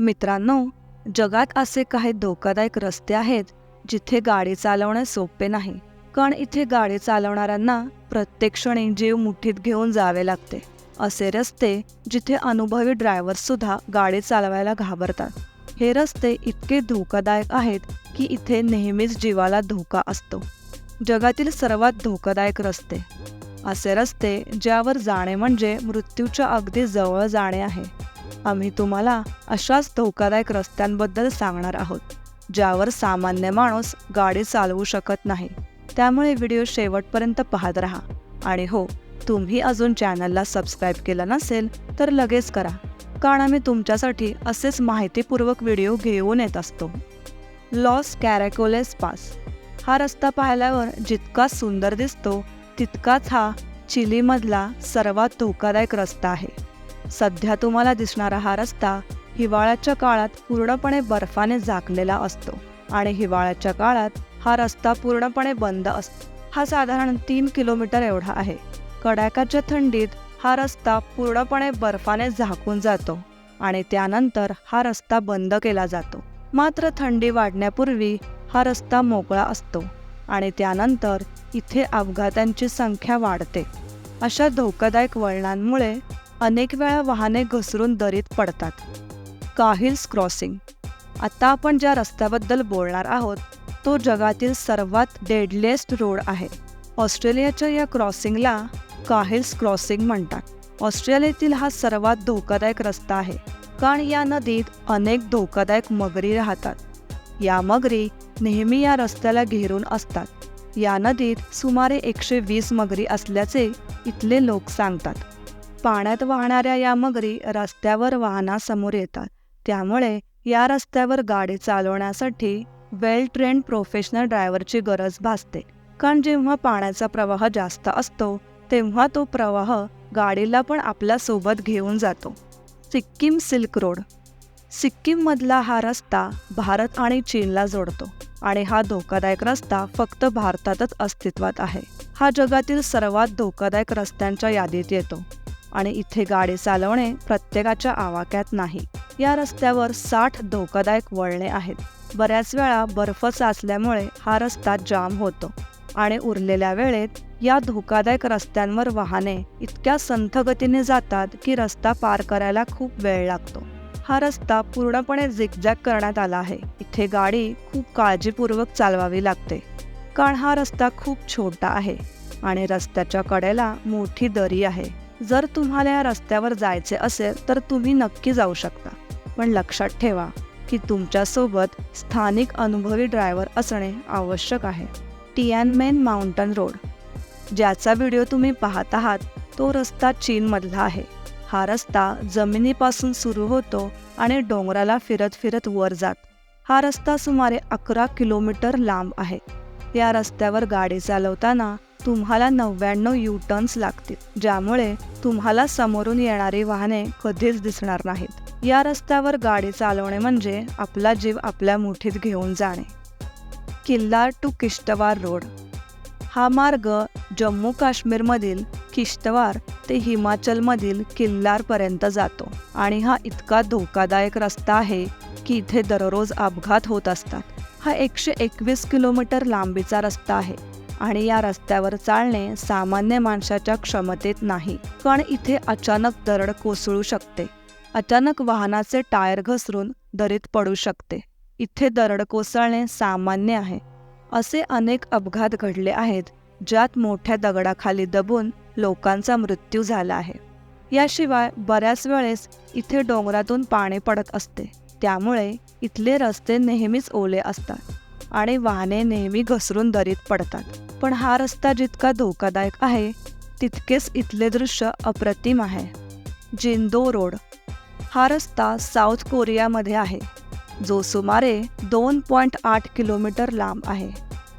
मित्रांनो जगात असे काही धोकादायक रस्ते आहेत जिथे गाडी चालवणे सोपे नाही. कारण इथे गाडी चालवणाऱ्यांना प्रत्येक क्षणी जीव मुठीत घेऊन जावे लागते. असे रस्ते जिथे अनुभवी ड्रायव्हर सुद्धा गाडी चालवायला घाबरतात. हे रस्ते इतके धोकादायक आहेत की इथे नेहमीच जीवाला धोका असतो. जगातील सर्वात धोकादायक रस्ते. असे रस्ते ज्यावर जाणे म्हणजे मृत्यूच्या अगदी जवळ जाणे आहे. आम्ही तुम्हाला अशाच धोकादायक रस्त्यांबद्दल सांगणार आहोत ज्यावर सामान्य माणूस गाडी चालवू शकत नाही. त्यामुळे व्हिडिओ शेवटपर्यंत पाहत राहा. आणि हो तुम्ही अजून चॅनलला सबस्क्राईब केला नसेल तर लगेच करा कारण आम्ही तुमच्यासाठी असेच माहितीपूर्वक व्हिडिओ घेऊन येत असतो. Los Caracoles Pass. हा रस्ता पाहिल्यावर जितका सुंदर दिसतो तितकाच हा चिलीमधला सर्वात धोकादायक रस्ता आहे. सध्या तुम्हाला दिसणारा हा रस्ता हिवाळ्याच्या काळात पूर्णपणे बर्फाने झाकलेला असतो आणि हिवाळ्याच्या काळात हा रस्ता पूर्णपणे बंद असतो. हा साधारण तीन किलोमीटर एवढा आहे. कडाक्याच्या थंडीत हा रस्ता पूर्णपणे बर्फाने झाकून जातो आणि त्यानंतर हा रस्ता बंद केला जातो. मात्र थंडी वाढण्यापूर्वी हा रस्ता मोकळा असतो आणि त्यानंतर इथे अपघातांची संख्या वाढते. अशा धोकादायक वळणांमुळे अनेक वेळा वाहने घसरून दरीत पडतात. Cahills crossing. आता आपण ज्या रस्त्याबद्दल बोलणार आहोत तो जगातील सर्वात डेडलेस्ट रोड आहे. ऑस्ट्रेलियाच्या या क्रॉसिंगला काहिल्स क्रॉसिंग म्हणतात. ऑस्ट्रेलियातील हा सर्वात धोकादायक रस्ता आहे कारण या नदीत अनेक धोकादायक मगरी राहतात. या मगरी नेहमी या रस्त्याला घेरून असतात. या नदीत सुमारे एकशे वीस मगरी असल्याचे इथले लोक सांगतात. पाण्यात वाहणाऱ्या या मगरी रस्त्यावर वाहनासमोर येतात. त्यामुळे या रस्त्यावर गाडी चालवण्यासाठी वेल ट्रेंड प्रोफेशनल ड्रायव्हरची गरज भासते. कारण जेव्हा पाण्याचा प्रवाह जास्त असतो तेव्हा तो प्रवाह गाडीला पण आपल्यासोबत घेऊन जातो. Sikkim silk road. सिक्कीममधला हा रस्ता भारत आणि चीनला जोडतो आणि हा धोकादायक रस्ता फक्त भारतातच अस्तित्वात आहे. हा जगातील सर्वात धोकादायक रस्त्यांच्या यादीत येतो. आणि इथे गाडी चालवणे प्रत्येकाच्या आवाक्यात नाही. या रस्त्यावर साठ धोकादायक वळणे आहेत. बऱ्याच वेळा बर्फ साचल्यामुळे हा रस्ता जाम होतो आणि उरलेल्या वेळेत या धोकादायक रस्त्यांवर वाहने इतक्या संथ गतीने जातात की रस्ता पार करायला खूप वेळ लागतो. हा रस्ता पूर्णपणे झिकझॅक करण्यात आला आहे. इथे गाडी खूप काळजीपूर्वक चालवावी लागते. कारण हा रस्ता खूप छोटा आहे आणि रस्त्याच्या कडेला मोठी दरी आहे. जर तुम्हाला या रस्त्यावर जायचे असेल तर तुम्ही नक्की जाऊ शकता. पण लक्षात ठेवा की तुमच्यासोबत स्थानिक अनुभवी ड्रायव्हर असणे आवश्यक आहे. Tianmen mountain road. ज्याचा व्हिडिओ तुम्ही पाहत आहात तो रस्ता चीनमधला आहे. हा रस्ता जमिनीपासून सुरू होतो आणि डोंगराला फिरत फिरत वर जात. हा रस्ता सुमारे अकरा किलोमीटर लांब आहे. या रस्त्यावर गाडी चालवताना तुम्हाला नव्याण्णव यू टर्न्स लागतील ज्यामुळे तुम्हाला समोरून येणारी वाहने कधीच दिसणार नाहीत. या रस्त्यावर गाडी चालवणे म्हणजे आपला जीव आपल्या मुठीत घेऊन जाणे. Killar to Kishtwar road. हा मार्ग जम्मू काश्मीरमधील किश्तवार ते हिमाचलमधील किल्लारपर्यंत जातो आणि हा इतका धोकादायक रस्ता आहे की इथे दररोज अपघात होत असतात. हा एकशे एकवीस किलोमीटर लांबीचा रस्ता आहे. आणि या रस्त्यावर चालणे सामान्य माणसाच्या क्षमतेत नाही. कारण इथे अचानक दरड कोसळू शकते. अचानक वाहनाचे टायर घसरून दरीत पडू शकते. इथे दरड कोसळणे सामान्य आहे. असे अनेक अपघात घडले आहेत ज्यात मोठ्या दगडाखाली दबून लोकांचा मृत्यू झाला आहे. याशिवाय बऱ्याच वेळेस इथे डोंगरातून पाणी पडत असते. त्यामुळे इथले रस्ते नेहमीच ओले असतात आणि वाहने नेहमी घसरून दरीत पडतात. पण हा रस्ता जितका धोकादायक आहे तितकेच इथले दृश्य अप्रतिम आहे. जिंदो रोड. हा रस्ता साऊथ कोरियामध्ये आहे जो सुमारे दोन पॉईंट आठ किलोमीटर लांब आहे.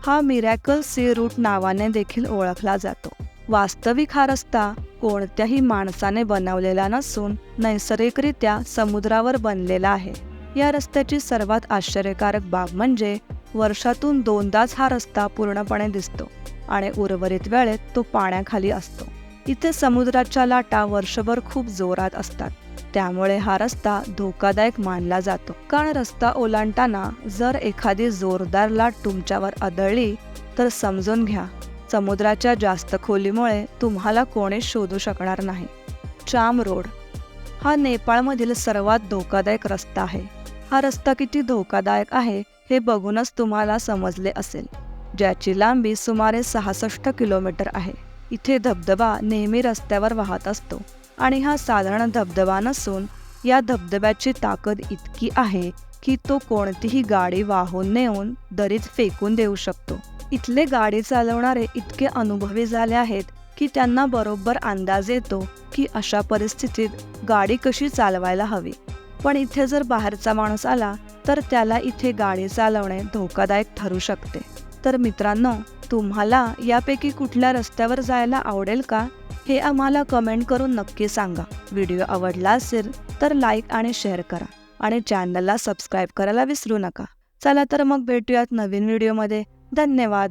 हा मिरॅकल सी रूट नावाने देखील ओळखला जातो. वास्तविक हा रस्ता कोणत्याही माणसाने बनवलेला नसून नैसर्गिकरित्या समुद्रावर बनलेला आहे. या रस्त्याची सर्वात आश्चर्यकारक बाब म्हणजे वर्षातून दोनदाच हा रस्ता पूर्णपणे दिसतो आणि उर्वरित वेळेत तो पाण्याखाली असतो. इथे समुद्राच्या लाटा वर्षभर खूप जोरात असतात. त्यामुळे हा रस्ता धोकादायक मानला जातो. कारण रस्ता ओलांडताना जर एखादी जोरदार लाट तुमच्यावर आदळली तर समजून घ्या समुद्राच्या जास्त खोलीमुळे तुम्हाला कोणी शोधू शकणार नाही. चाम रोड हा नेपाळमधील सर्वात धोकादायक रस्ता आहे. हा रस्ता किती धोकादायक आहे हे बघूनच तुम्हाला समजले असेल. ज्याची लांबी सुमारे सहासष्ट किलोमीटर आहे. इथे धबधबा नेहमी रस्त्यावर वाहत असतो आणि हा साधारण धबधबा नसून या धबधब्याची ताकद इतकी आहे की तो कोणतीही गाडी वाहून नेऊन दरीत फेकून देऊ शकतो. इथले गाडी चालवणारे इतके अनुभवी झाले आहेत की त्यांना बरोबर अंदाज येतो की अशा परिस्थितीत गाडी कशी चालवायला हवी. पण इथे जर बाहेरचा माणूस आला तर त्याला इथे गाडी चालवणे धोकादायक ठरू शकते. तर मित्रांनो तुम्हाला यापैकी कुठल्या रस्त्यावर जायला आवडेल का? हे आम्हाला कमेंट करून नक्की सांगा. व्हिडिओ आवडला असेल तर लाईक आणि शेअर करा. आणि चॅनलला सबस्क्राईब करायला विसरू नका. चला तर मग भेटूयात नवीन व्हिडिओमध्ये. धन्यवाद.